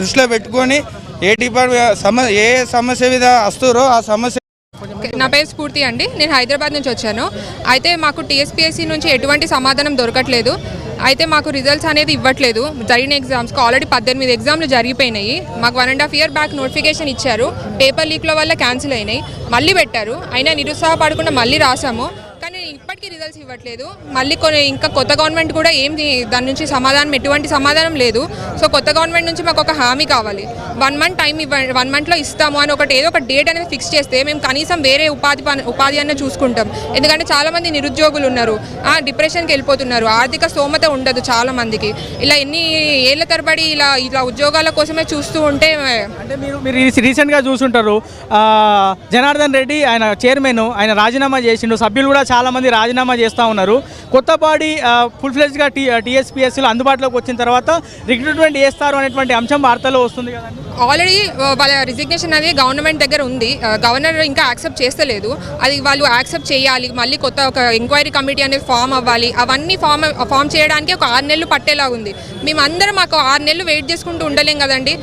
దృష్టిలో పెట్టుకొని ఏ డిపార్ట్మెంట్ సమ ఏ సమస్య మీద వస్తారో ఆ సమస్య నా పేరు స్ఫూర్తి అండి. నేను హైదరాబాద్ నుంచి వచ్చాను. అయితే మాకు టీఎస్పీఎస్సీ నుంచి ఎటువంటి సమాధానం దొరకట్లేదు. అయితే మాకు రిజల్ట్స్ అనేది ఇవ్వట్లేదు. జరిగిన ఎగ్జామ్స్కి ఆల్రెడీ పద్దెనిమిది ఎగ్జామ్లు జరిగిపోయినాయి. మాకు one and half year back notification paper. Paper లీక్ల వల్ల క్యాన్సిల్ అయినాయి. మళ్ళీ పెట్టారు. అయినా నిరుత్సాహపడకుండా మళ్ళీ రాసాము. రిజల్ట్స్ ఇవ్వట్లేదు. మళ్ళీ కొన్ని ఇంకా కొత్త గవర్నమెంట్ కూడా ఏం దాని నుంచి సమాధానం ఎటువంటి సమాధానం లేదు. సో కొత్త గవర్నమెంట్ నుంచి మాకు ఒక హామీ కావాలి. వన్ మంత్ టైం ఇవ్వండి వన్ మంత్లో ఇస్తాము అని ఒకటి ఏదో ఒక డేట్ అనేది ఫిక్స్ చేస్తే మేము కనీసం వేరే ఉపాధి పని- ఉపాధి అన్న చూసుకుంటాం. ఎందుకంటే చాలామంది నిరుద్యోగులు ఉన్నారు. ఆ, డిప్రెషన్కి వెళ్ళిపోతున్నారు. ఆర్థిక స్తోమత ఉండదు చాలామందికి ఇలా ఎన్ని ఏళ్ళ తరబడి ఇలా ఇలా ఉద్యోగాల కోసమే చూస్తూ ఉంటే అంటే మీరు మీరు రీసెంట్గా చూసుంటారు. జనార్దన్ రెడ్డి ఆయన చైర్మన్ ఆయన రాజీనామా చేసిండు. సభ్యులు కూడా చాలామంది రాజీనామా చేస్తూ ఉన్నారు. కొత్త బాడీ ఫుల్ ఫ్లెజ్గా టీ టీఎస్పీఎస్సీలో అందుబాటులోకి వచ్చిన తర్వాత రిక్రూట్మెంట్ చేస్తారు అనేటువంటి అంశం వార్తల్లో వస్తుంది కదండి. ఆల్రెడీ వాళ్ళ రిజిగ్నేషన్ అనేది గవర్నమెంట్ దగ్గర ఉంది. గవర్నర్ ఇంకా యాక్సెప్ట్ చేస్తలేదు. అది వాళ్ళు యాక్సెప్ట్ చేయాలి మళ్ళీ కొత్త ఒక ఎంక్వైరీ కమిటీ అనేది ఫామ్ అవ్వాలి. అవన్నీ ఫామ్ ఫామ్ చేయడానికి ఒక ఆరు నెలలు పట్టేలా ఉంది. మేమందరం మాకు ఆరు నెలలు వెయిట్ చేసుకుంటూ ఉండలేం కదండి.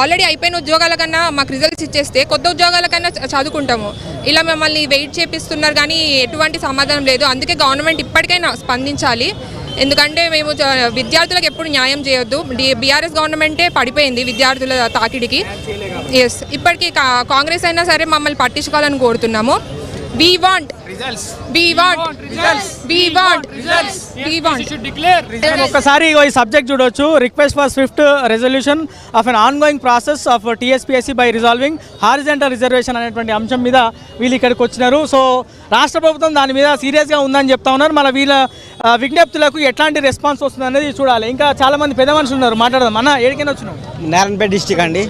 ఆల్రెడీ అయిపోయిన ఉద్యోగాల కన్నా మాకు రిజల్ట్స్ ఇచ్చేస్తే కొత్త ఉద్యోగాల కన్నా చదువుకుంటాము. ఇలా మమ్మల్ని వెయిట్ చేపిస్తున్నారు కానీ ఎటువంటి సమాధానం లేదు. అందుకే గవర్నమెంట్ ఇప్పటికైనా స్పందించాలి. ఎందుకంటే మేము విద్యార్థులకు ఎప్పుడు న్యాయం చేయొద్దు. బీఆర్ఎస్ గవర్నమెంటే పడిపోయింది విద్యార్థుల తాకిడికి. ఎస్ ఇప్పటికీ కా- కాంగ్రెస్ అయినా సరే మమ్మల్ని పట్టించుకోవాలని కోరుతున్నాము. We want we want we want we want మనం ఒక్కసారి ఈ సబ్జెక్ట్ చూడొచ్చు. Request for swift resolution of an ongoing process of TSPSC by resolving horizontal reservation అనేటువంటి అంశం మీద వీళ్ళు ఇక్కడికి వచ్చినారు. సో రాష్ట్ర ప్రభుత్వం దాని మీద సీరియస్గా ఉందని చెప్తా ఉన్నారు. మన వీళ్ళ విజ్ఞప్తులకు ఎట్లాంటి రెస్పాన్స్ వస్తుంది అనేది చూడాలి. ఇంకా చాలా మంది పెద్ద మనుషులు ఉన్నారు మాట్లాడదాం. అన్న ఏడికైనా వచ్చినాం నారాయణపేట డిస్టిక్ అండి.